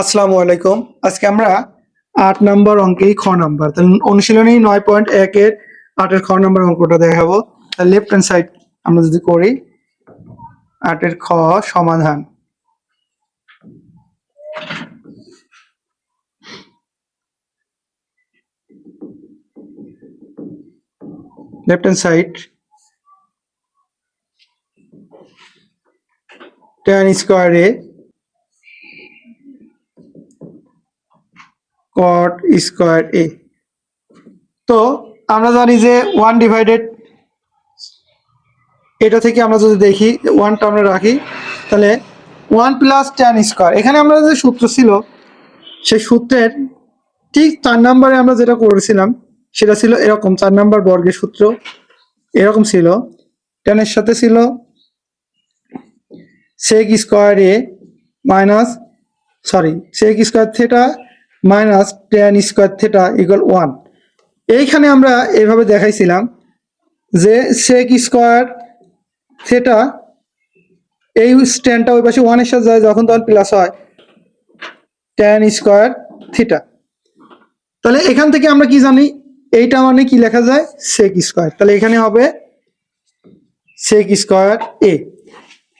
আসসালামু আলাইকুম। আজকে আমরা আট নম্বর অঙ্কেই খ নাম্বার। তাহলে অনুশীলনী নয় পয়েন্ট একের আটের খ নম্বর অঙ্কটা দেখাবো। তাহলে লেফট হ্যান্ড সাইড আমরা যদি করি, আটের খ সমাধান। লেফট হ্যান্ড সাইড টেন স্কোয়ারে কট স্কোয়ার এ তো আমরা জানি যে ওয়ান ডিভাইডেড এটা থেকে আমরা যদি দেখি ওয়ানটা আমরা রাখি, তাহলে ওয়ান প্লাস টেন স্কোয়ার এখানে আমরা যে সূত্র ছিল, সেই সূত্রের ঠিক চার নম্বরে আমরা যেটা করেছিলাম, সেটা ছিল এরকম, চার নাম্বার বর্গের সূত্র এরকম ছিল। টেনের সাথে ছিল sec square A minus sorry sec square theta minus tan square theta equal one. এইখানে আমরা এভাবে দেখাইছিলাম যে সেক স্কোয়ার থেটা এই স্ট্যান্ডটা ওই পাশে ওয়ানের সাথে যায়, যখন তখন প্লাস হয় টেন স্কোয়ার থিটা। তাহলে এখান থেকে আমরা কি জানি? এইটা মানে কি লেখা যায়? Sec square. তাহলে এখানে হবে সেক স্কোয়ার এ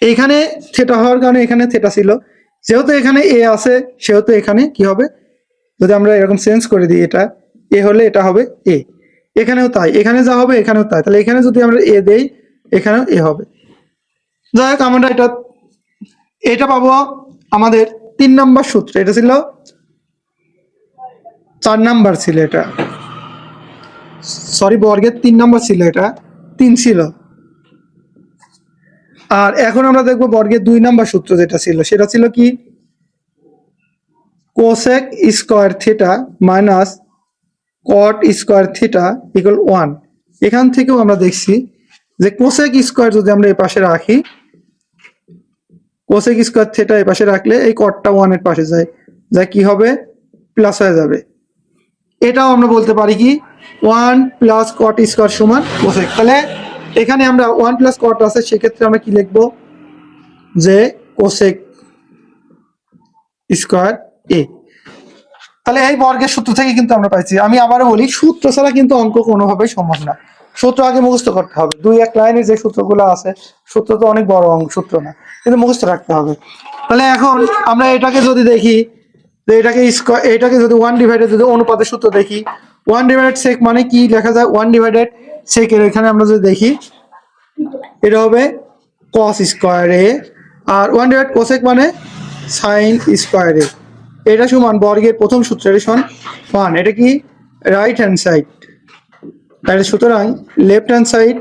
এইখানে থেটা হওয়ার কারণে এখানে থেটা ছিল। যেহেতু এখানে এ আছে, সেহেতু এখানে কি হবে? যদি আমরা এরকম চেঞ্জ করে দিই এটা এ হলে এটা হবে এ এখানেও তাই, এখানে যা হবে এখানেও তাই। তাহলে এখানে যদি আমরা এ দেই, এখানেও এ হবে। যাই হোক, আমরা এটা এটা পাবো আমাদের তিন নাম্বার সূত্র। এটা ছিল, চার নাম্বার ছিল এটা। সরি বর্গের তিন নাম্বার ছিল এটা। তিন ছিল। আর এখন আমরা দেখব বর্গের দুই নাম্বার সূত্র যেটা ছিল, সেটা ছিল কি? Cosec square theta minus cot square theta equal one এখান থেকেও আমরা দেখছি যে কোসেক স্কোয়ার যদি আমরা এ পাশে রাখি কোসেক স্কোয়ার থিটা এ পাশে রাখলে এই কটটা ওয়ানের পাশে যায়। যা কি হবে? প্লাস হয়ে যাবে। এটাও আমরা বলতে পারি কি? ওয়ান প্লাস কট স্কোয়ার সমান কোসেক তাহলে এখানে আমরা ওয়ান প্লাস কট আছে, সেক্ষেত্রে আমরা কি লিখব? যে কোসেক স্কোয়ার এ। তাহলে এই বর্গের সূত্র থেকে কিন্তু আমরা পাইছি। আমি আবারও বলি, সূত্র ছাড়া কিন্তু অঙ্ক কোনোভাবেই সম্ভব না। সূত্র আগে মুখস্থ করতে হবে। দুই এক লাইনে যে সূত্রগুলো আছে, সূত্র তো অনেক বড় অঙ্ক, সূত্র না। কিন্তু মুখস্থ রাখতে হবে। তাহলে এখন আমরা এটাকে যদি দেখি, যে এটাকে স্কোয়ার এটাকে যদি ওয়ান ডিভাইডেড যদি অনুপাতের সূত্র দেখি ওয়ান ডিভাইডেড সেক মানে কি লেখা যায়? ওয়ান ডিভাইডেড সেকের এখানে আমরা যদি দেখি, এটা হবে কস স্কোয়ার এ। আর ওয়ান ডিভাইড কোসেক মানে সাইন স্কোয়ার এ। এটা সমান বর্গের প্রথম সূত্রের সমান ওয়ান। এটা কি? রাইট হ্যান্ড সাইড তাহলে সুতরাং left hand side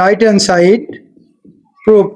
right hand side proof